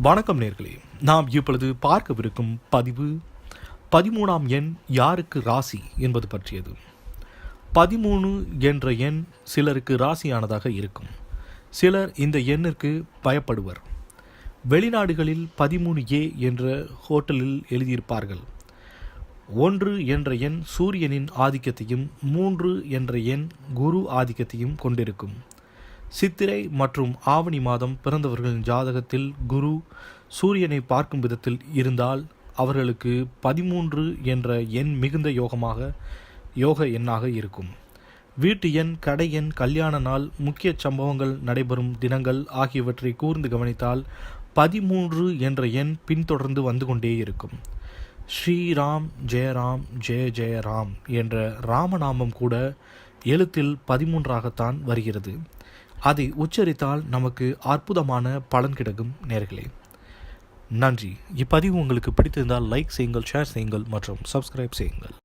வணக்கம் நேர்களே. நாம் இப்பொழுது பார்க்கவிருக்கும் பதிவு பதிமூணாம் எண் யாருக்கு ராசி என்பது பற்றியது. பதிமூணு என்ற எண் சிலருக்கு ராசியானதாக இருக்கும். சிலர் இந்த எண்ணிற்கு பயப்படுவர். வெளிநாடுகளில் பதிமூணு ஏ என்ற ஹோட்டலில் எழுதியிருப்பார்கள். ஒன்று என்ற எண் சூரியனின் ஆதிக்கத்தையும் மூன்று என்ற எண் குரு ஆதிக்கத்தையும் கொண்டிருக்கும். சித்திரை மற்றும் ஆவணி மாதம் பிறந்தவர்களின் ஜாதகத்தில் குரு சூரியனை பார்க்கும் விதத்தில் இருந்தால் அவர்களுக்கு பதிமூன்று என்ற எண் மிகுந்த யோகமாக யோக எண்ணாக இருக்கும். வீட்டு எண் கடை எண் கல்யாண நாள் முக்கிய சம்பவங்கள் நடைபெறும் தினங்கள் ஆகியவற்றை கூர்ந்து கவனித்தால் பதிமூன்று என்ற எண் பின்தொடர்ந்து வந்து கொண்டே இருக்கும். ஸ்ரீராம் ஜெயராம் ஜெய ஜெயராம் என்ற ராமநாமம் கூட எழுத்தில் பதிமூன்றாகத்தான் வருகிறது. அதை உச்சரித்தால் நமக்கு அற்புதமான பலன் கிடைக்கும் நேர்களே. நன்றி. இப்பதிவு உங்களுக்கு பிடித்திருந்தால் லைக் செய்யுங்கள் ஷேர் செய்யுங்கள் மற்றும் சப்ஸ்கிரைப் செய்யுங்கள்.